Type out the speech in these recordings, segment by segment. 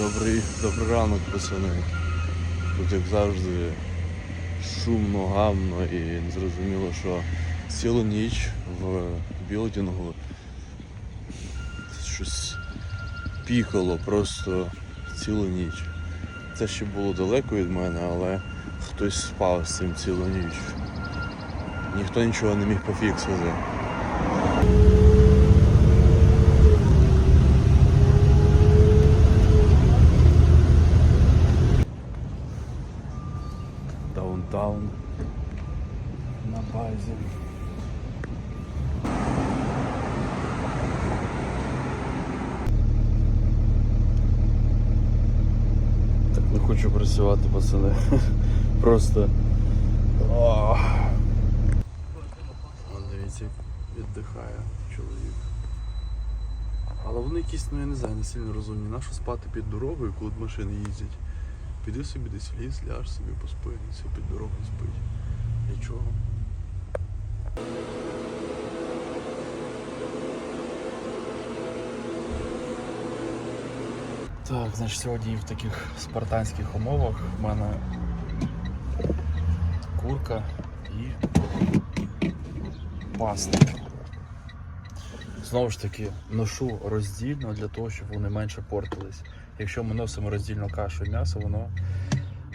Добрий, добрий ранок, пацани. Тут як завжди шумно, гамно і зрозуміло, що цілу ніч в білдингу щось пікало просто цілу ніч. Це ще було далеко від мене, але хтось спав з цим цілу ніч. Ніхто нічого не міг пофіксити. Базі. Так не хочу працювати, пацани. Просто. Ох. Дивіться, віддихає чоловік. Але вони якісь, ну я не знаю, не сильно розумні. Нащо спати під дорогою, коли машини їздять? Піди собі десь в ліс, ляж собі поспи, і собі під дорогою спить. Для чого? Так, значить сьогодні в таких спартанських умовах в мене курка і паста. Знову ж таки, ношу роздільно для того, щоб вони менше портились. Якщо ми носимо роздільну кашу і м'ясо, воно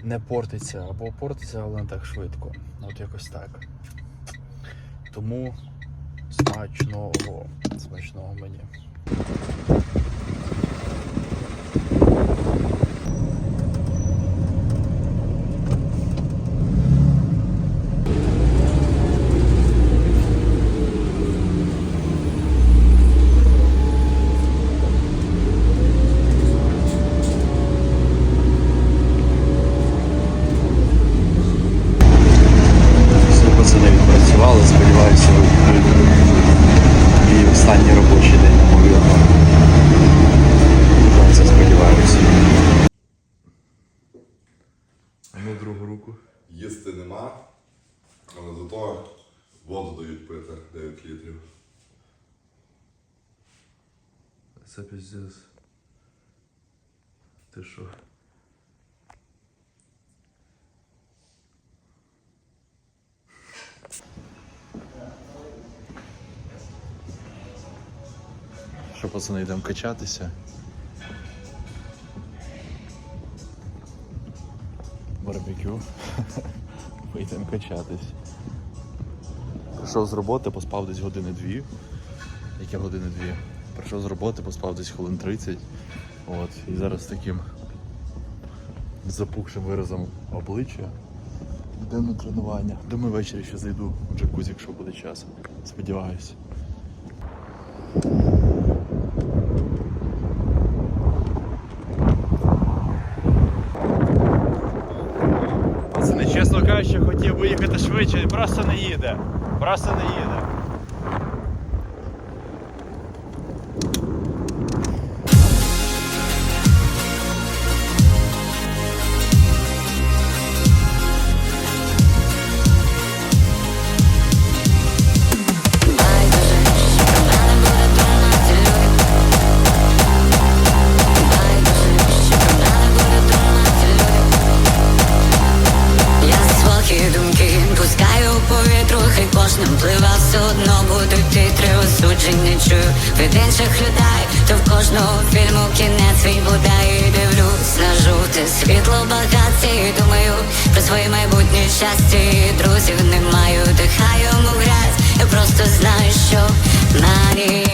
не портиться або портиться, але не так швидко. От якось так. Тому смачного, смачного мені. Всі пацани відпрацювали, сподіваюся, і останній робочий день, ймовірно. Дуже на це сподіваюся. А ну другу руку. Їсти нема, але зато воду дають пити 9 літрів. Піздець. Ти що? Що, пацани, йдемо качатися? Барбекю. Вийдемо качатись. Прийшов з роботи, поспав десь години дві. Яке години дві? Прийшов з роботи, поспав десь хвилин 30. От, і зараз таким запухшим виразом обличчя. Йдемо на тренування. Думаю, ввечері ще зайду в джакузі, якщо буде час. Сподіваюсь. Пацани, чесно кажучи, хотів би їхати швидше, просто не їде. Просто не їде. Кожним плива все одно будуть титри осудження чую. Від інших людей, то в кожного фільму кінець свій бодай. І дивлюсь на жовте світло багаття і думаю про своє майбутнє щастя. І друзів не маю, дихаю йому грязь, я просто знаю, що на байдуже,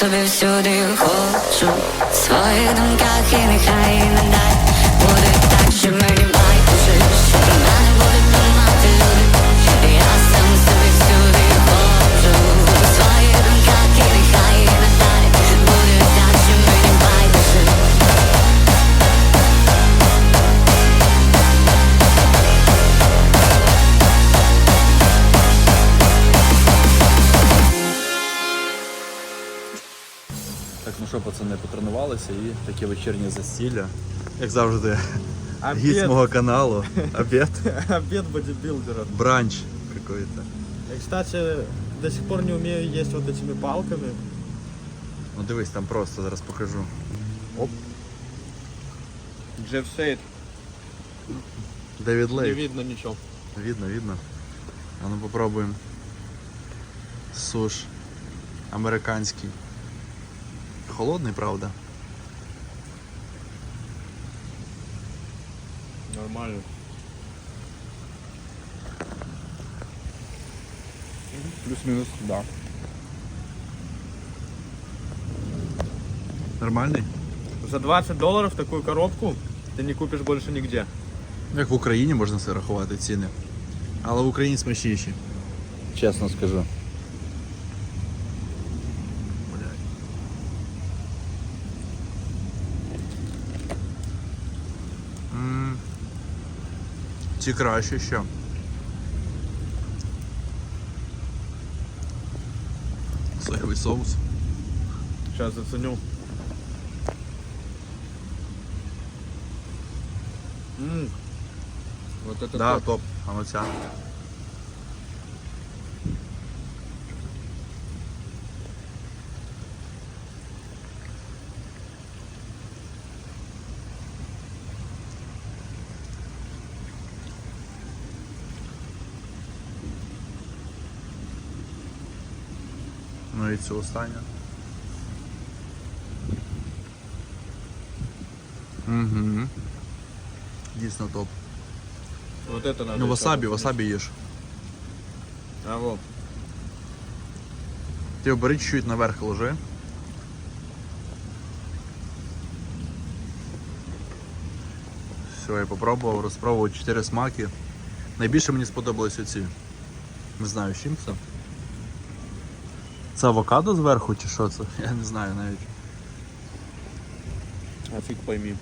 собі всюди вечірнє застілля. Як завжди, Обед. гість мого каналу. Обід. Обед бодибилдера. Бранч какой-то. Я, кстати, до сих пор не умею есть вот этими палками. Ну дивись, там просто зараз покажу. Оп. Джефф Сейд. Девід Не Лейк. видно ничего. Видно, видно. А ну попробуємо. Суш. Американський. Холодний, правда? Нормально. Плюс-минус, да. Нормальний? За 20 долларов такую коробку ты не купишь больше нигде. Як в Україні можна це рахувати ціни. Але в Україні смачніші. Чесно скажу. Ці краще ще. Соєвий соус. Сейчас заценю. Ммм. Вот это Да, топ. топ. А ну ця. Ну і цю. Угу. Дійсно топ. Вот это надо. Ну, васабі, васабі їж. А вот. Ти обери чуть наверх ложи. Все, я попробував, розпробував 4 смаки. Найбільше мені сподобались оці. Не знаю, з чим це. Це авокадо зверху чи що це? Я не знаю навіть. А фиг пойми.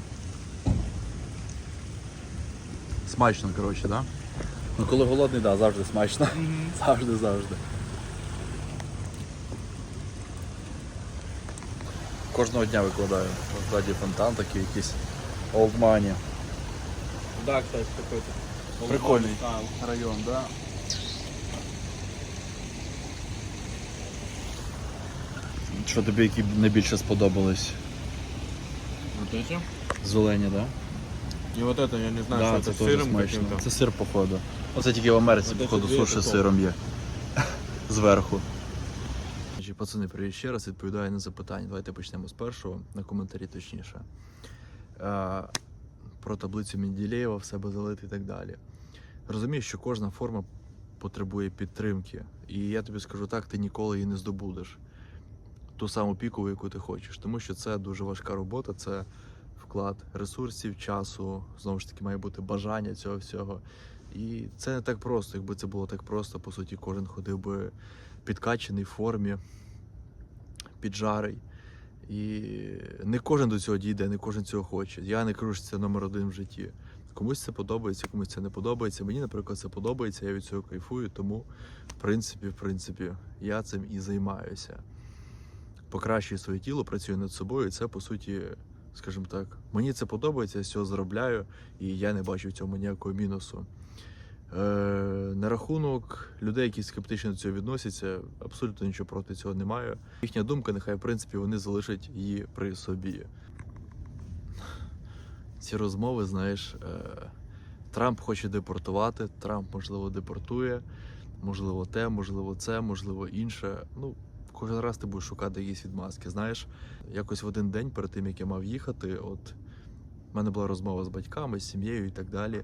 Смачно, коротше, так? Да? Ну коли голодний, так, да, завжди смачно. Завжди, завжди. Кожного дня викладаю. Ззаді фонтан такий якийсь Money. Да, кстати, какой-то. Прикольный. А, Район, да. Що тобі які найбільше сподобались? Вот эти. Зелені, да? И вот это, я не знаю, да, что це это, с теж сыром смачно. каким-то. Це сир, походу. Оце тільки в Америці, Оце походу, дві суші з такого. сиром є. Зверху. Пацани, привіт ще раз відповідаю на запитання. Давайте почнемо з першого, на коментарі точніше. Е, Про таблицю Менділеєва, в себе залити і так далі. Розумію, що кожна форма потребує підтримки. І я тобі скажу так, ти ніколи її не здобудеш. Ту саму пікову, яку ти хочеш. Тому що це дуже важка робота, це вклад ресурсів, часу, знову ж таки, має бути бажання цього всього. І це не так просто. Якби це було так просто, по суті, кожен ходив би підкачаний в формі, піджарий. І не кожен до цього дійде, не кожен цього хоче. Я не кажу, що це номер один в житті. Комусь це подобається, комусь це не подобається. Мені, наприклад, це подобається, я від цього кайфую, тому, в принципі, в принципі, я цим і займаюся. Покращує своє тіло, працює над собою. І це по суті, скажімо так, мені це подобається, я з цього заробляю, і я не бачу в цьому ніякого мінусу. Е, на рахунок людей, які скептично до цього відносяться, абсолютно нічого проти цього немає. Їхня думка, нехай в принципі вони залишать її при собі. Ці розмови, знаєш, е, Трамп хоче депортувати, Трамп, можливо, депортує, можливо, те, можливо, це, можливо, інше. Ну, кожен раз ти будеш шукати якісь відмазки. Знаєш, якось в один день перед тим, як я мав їхати, от в мене була розмова з батьками, з сім'єю і так далі.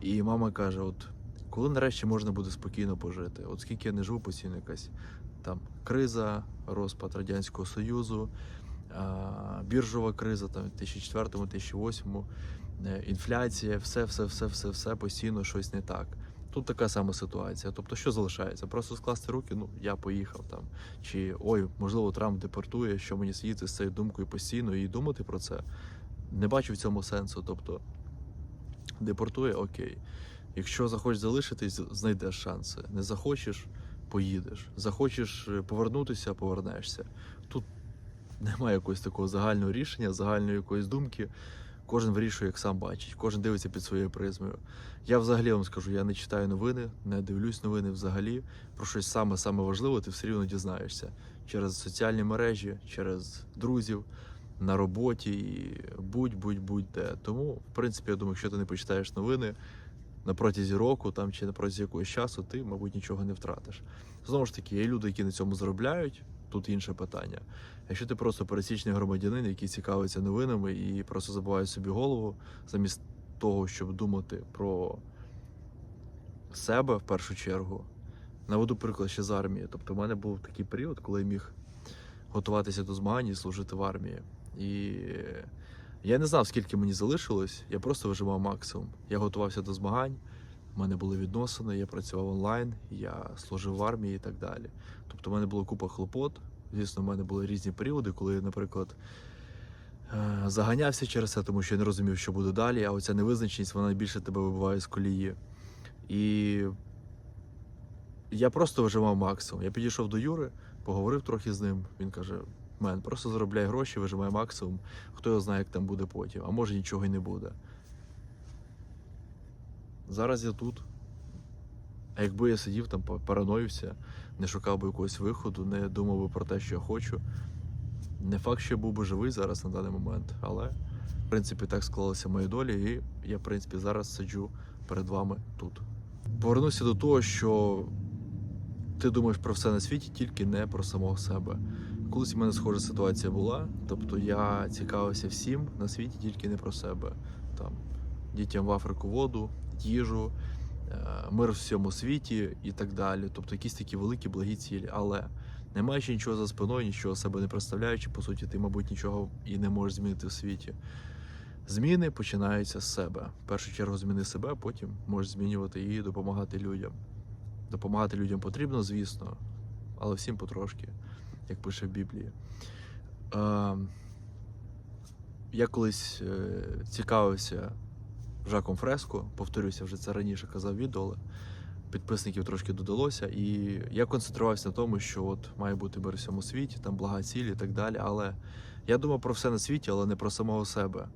І мама каже: от коли нарешті можна буде спокійно пожити? От скільки я не живу, постійно якась там криза, розпад Радянського Союзу, біржова криза там в 2004-2008, е, інфляція, все, все, все, все, все постійно щось не так. Тут така сама ситуація. Тобто, що залишається? Просто скласти руки, ну я поїхав там. Чи ой, можливо, Трамп депортує, що мені сидіти з цією думкою постійно і думати про це. Не бачу в цьому сенсу. Тобто, депортує, окей. Якщо захочеш залишитись, знайдеш шанси. Не захочеш, поїдеш. Захочеш повернутися, повернешся. Тут немає якогось такого загального рішення, загальної якоїсь думки. Кожен вирішує, як сам бачить, кожен дивиться під своєю призмою. Я взагалі вам скажу, я не читаю новини, не дивлюсь новини взагалі. Про щось саме саме важливе, ти все рівно дізнаєшся через соціальні мережі, через друзів, на роботі, і будь-будь-будь де. Тому, в принципі, я думаю, якщо ти не почитаєш новини на протязі року там чи на протязі якогось часу, ти, мабуть, нічого не втратиш. Знову ж таки, є люди, які на цьому заробляють. Тут інше питання. Якщо ти просто пересічний громадянин, який цікавиться новинами і просто забиває собі голову, замість того, щоб думати про себе в першу чергу, наведу приклад ще з армії. Тобто, в мене був такий період, коли я міг готуватися до змагань і служити в армії. І я не знав, скільки мені залишилось, я просто виживав максимум. Я готувався до змагань, в мене були відносини, я працював онлайн, я служив в армії і так далі. Тобто, в мене була купа хлопот. Звісно, в мене були різні періоди, коли я, наприклад, е, заганявся через це, тому що я не розумів, що буде далі, а оця невизначеність вона більше тебе вибиває з колії. І я просто виживав максимум. Я підійшов до Юри, поговорив трохи з ним. Він каже: Мен, просто заробляй гроші, виживай максимум. Хто його знає, як там буде потім, а може нічого й не буде. Зараз я тут. А якби я сидів там, параноївся, не шукав би якогось виходу, не думав би про те, що я хочу. Не факт, що я був би живий зараз на даний момент, але в принципі так склалася моя доля, і я, в принципі, зараз сиджу перед вами тут. Повернуся до того, що ти думаєш про все на світі, тільки не про самого себе. Колись у мене схожа ситуація була, тобто я цікавився всім на світі, тільки не про себе. Там дітям в Африку воду, їжу, е, мир в всьому світі і так далі. Тобто якісь такі великі благі цілі. Але не маючи нічого за спиною, нічого себе не представляючи, по суті, ти, мабуть, нічого і не можеш змінити в світі. Зміни починаються з себе. В першу чергу зміни себе, потім можеш змінювати і допомагати людям. Допомагати людям потрібно, звісно, але всім потрошки, як пише в Біблії. Е, я колись е, цікавився Жаком Фреско, повторюся, вже це раніше казав відео, але підписників трошки додалося. І я концентрувався на тому, що от має бути мир у всьому світі, там блага цілі і так далі. Але я думав про все на світі, але не про самого себе.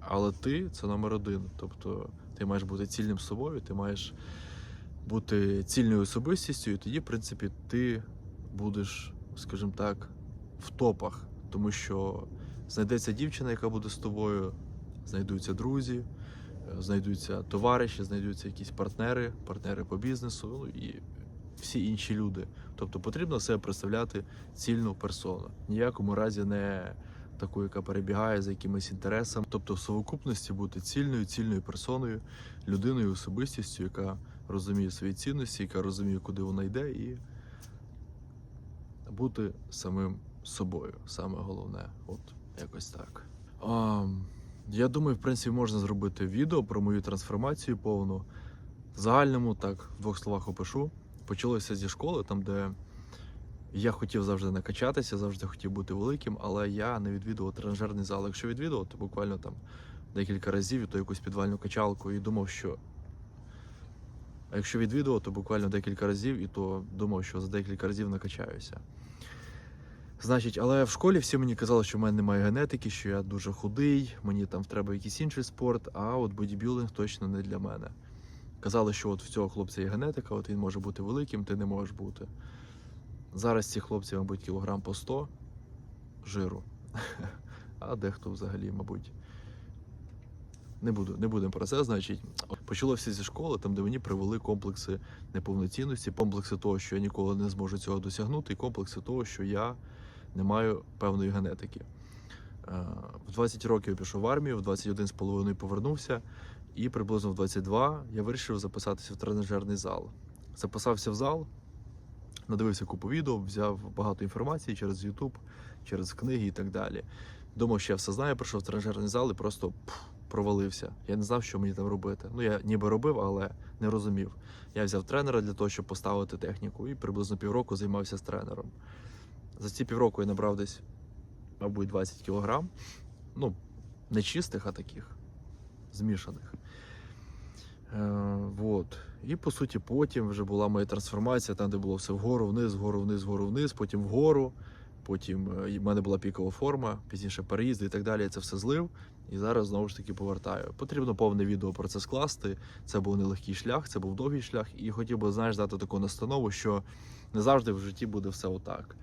Але ти це номер один. Тобто ти маєш бути цільним собою, ти маєш бути цільною особистістю, і тоді, в принципі, ти будеш, скажімо так, в топах, тому що знайдеться дівчина, яка буде з тобою, знайдуться друзі, знайдуться товариші, знайдуться якісь партнери, партнери по бізнесу, ну і всі інші люди. Тобто потрібно себе представляти цільну персону. Ніякому разі не таку, яка перебігає за якимось інтересом. Тобто в совокупності бути цільною, цільною персоною, людиною, особистістю, яка розуміє свої цінності, яка розуміє, куди вона йде, і бути самим собою. Саме головне, от якось так. А, я думаю, в принципі, можна зробити відео про мою трансформацію повну. В загальному, так, в двох словах опишу. Почалося зі школи, там, де я хотів завжди накачатися, завжди хотів бути великим, але я не відвідував тренажерний зал. Якщо відвідував, то буквально там декілька разів, і то якусь підвальну качалку, і думав, що. А якщо відвідував, то буквально декілька разів, і то думав, що за декілька разів накачаюся. Значить, але в школі всі мені казали, що в мене немає генетики, що я дуже худий, мені там треба якийсь інший спорт, а от бодібілдинг точно не для мене. Казали, що от в цього хлопця є генетика, от він може бути великим, ти не можеш бути. Зараз ці хлопці, мабуть, кілограм по 100 жиру. А дехто взагалі, мабуть. Не буду, не будемо про це, значить. Почало все зі школи, там, де мені привели комплекси неповноцінності, комплекси того, що я ніколи не зможу цього досягнути, і комплекси того, що я не маю певної генетики. Е, В 20 років я пішов в армію, в 21 з половиною повернувся, і приблизно в 22 я вирішив записатися в тренажерний зал. Записався в зал, надивився купу відео, взяв багато інформації через YouTube, через книги і так далі. Думав, що я все знаю, прийшов в тренажерний зал і просто провалився. Я не знав, що мені там робити. Ну, я ніби робив, але не розумів. Я взяв тренера для того, щоб поставити техніку, і приблизно півроку займався з тренером. За ці півроку я набрав десь, мабуть, 20 кілограм. Ну, не чистих, а таких змішаних. Е, вот. І по суті, потім вже була моя трансформація, там, де було все вгору, вниз, вгору, вниз, вгору, вниз, потім вгору. Потім е, в мене була пікова форма, пізніше переїзди і так далі. Я це все злив. І зараз знову ж таки повертаю. Потрібно повне відео про це скласти. Це був нелегкий шлях, це був довгий шлях. І хотів би, знаєш, дати таку настанову, що не завжди в житті буде все отак.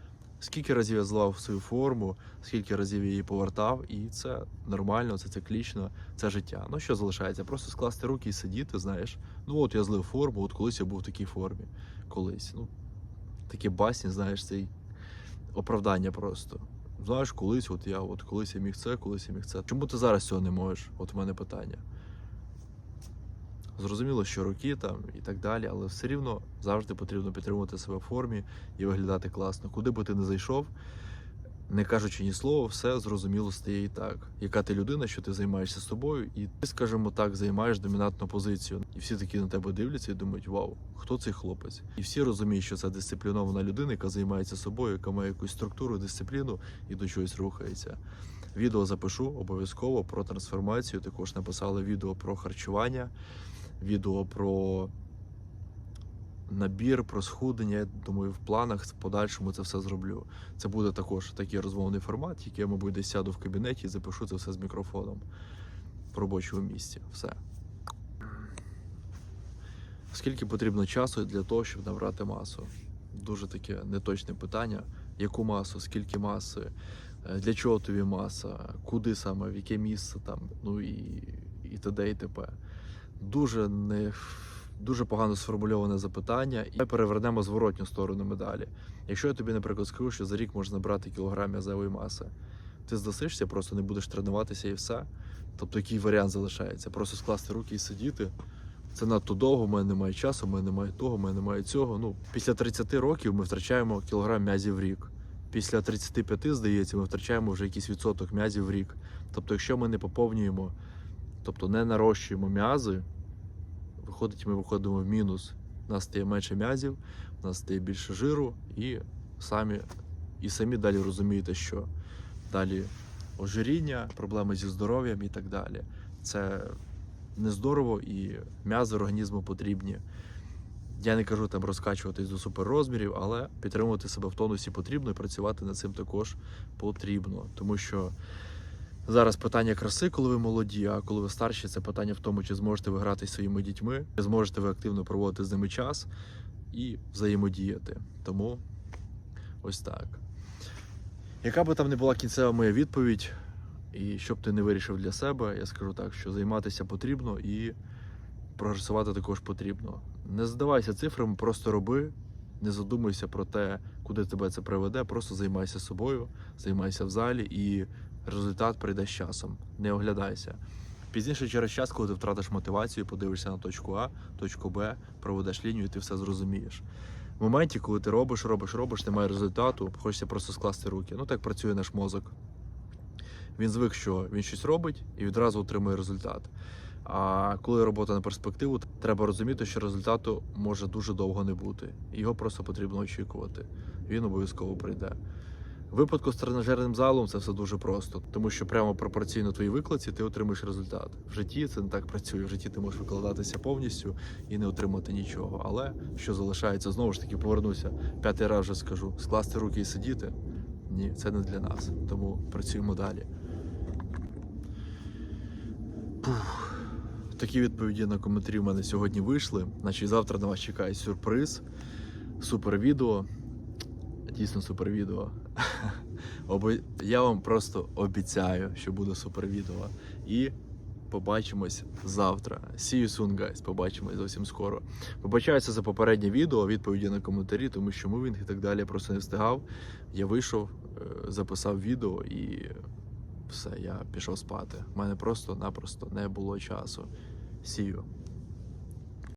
Скільки разів я зливав свою форму, скільки разів я її повертав, і це нормально, це циклічно, це життя. Ну що залишається? Просто скласти руки і сидіти, знаєш. Ну от я злив форму, от колись я був в такій формі. Колись. Ну, такі басні, знаєш, цей оправдання просто. Знаєш, колись, от я, от колись я міг це, колись я міг це. Чому ти зараз цього не можеш? От у мене питання. Зрозуміло, що роки там і так далі, але все рівно завжди потрібно підтримувати себе в формі і виглядати класно. Куди би ти не зайшов, не кажучи ні слова, все зрозуміло стає і так. Яка ти людина, що ти займаєшся собою, і ти, скажімо так, займаєш домінантну позицію. І всі такі на тебе дивляться і думають, вау, хто цей хлопець? І всі розуміють, що це дисциплінована людина, яка займається собою, яка має якусь структуру, дисципліну і до чогось рухається. Відео запишу обов'язково про трансформацію. Також написали відео про харчування, відео про набір, про схудення. Я думаю, в планах в подальшому це все зроблю. Це буде також такий розмовний формат, який я, мабуть, десь сяду в кабінеті і запишу це все з мікрофоном в робочому місці. Все. Скільки потрібно часу для того, щоб набрати масу? Дуже таке неточне питання. Яку масу, скільки маси, е, для чого тобі маса, куди саме, в яке місце там, ну і, і т.д. і т.п. Дуже не дуже погано сформульоване запитання, і перевернемо зворотню сторону медалі. Якщо я тобі, наприклад, скажу, що за рік можна набрати кілограм м'язової маси, ти здасишся, просто не будеш тренуватися і все. Тобто, який варіант залишається? Просто скласти руки і сидіти. Це надто довго, в мене немає часу, в мене немає того, в мене немає цього. Ну, після 30 років ми втрачаємо кілограм м'язів в рік. Після 35, здається, ми втрачаємо вже якийсь відсоток м'язів в рік. Тобто, якщо ми не поповнюємо, тобто не нарощуємо м'язи, виходить, ми виходимо в мінус. У нас стає менше м'язів, у нас стає більше жиру, і самі, і самі далі розумієте, що далі ожиріння, проблеми зі здоров'ям і так далі. Це нездорово і м'язи організму потрібні. Я не кажу там розкачуватись до суперрозмірів, але підтримувати себе в тонусі потрібно і працювати над цим також потрібно. Тому що зараз питання краси, коли ви молоді, а коли ви старші, це питання в тому, чи зможете ви грати зі своїми дітьми, чи зможете ви активно проводити з ними час і взаємодіяти. Тому ось так. Яка би там не була кінцева моя відповідь, і що б ти не вирішив для себе, я скажу так, що займатися потрібно і прогресувати також потрібно. Не здавайся цифрами, просто роби, не задумуйся про те, куди тебе це приведе, просто займайся собою, займайся в залі, і результат прийде з часом. Не оглядайся. Пізніше через час, коли ти втратиш мотивацію, подивишся на точку А, точку Б, проведеш лінію, і ти все зрозумієш. В моменті, коли ти робиш, робиш, робиш, немає результату, хочеться просто скласти руки. Ну так працює наш мозок. Він звик, що він щось робить і відразу отримує результат. А коли робота на перспективу, треба розуміти, що результату може дуже довго не бути. Його просто потрібно очікувати. Він обов'язково прийде. В випадку з тренажерним залом це все дуже просто, тому що прямо пропорційно твоїй викладці ти отримаєш результат. В житті це не так працює. В житті ти можеш викладатися повністю і не отримати нічого. Але що залишається, знову ж таки повернуся. П'ятий раз вже скажу: скласти руки і сидіти. Ні, це не для нас. Тому працюємо далі. Пух. Такі відповіді на коментарі в мене сьогодні вийшли. Значить, завтра на вас чекає сюрприз. Супер відео. Дійсно супер відео. Я вам просто обіцяю, що буде супер відео. І побачимось завтра. See you soon, guys. Побачимось зовсім скоро. Вибачаюся за попереднє відео, відповіді на коментарі, тому що мувінг і так далі просто не встигав. Я вийшов, е, записав відео і все, я пішов спати. У мене просто-напросто не було часу. See you.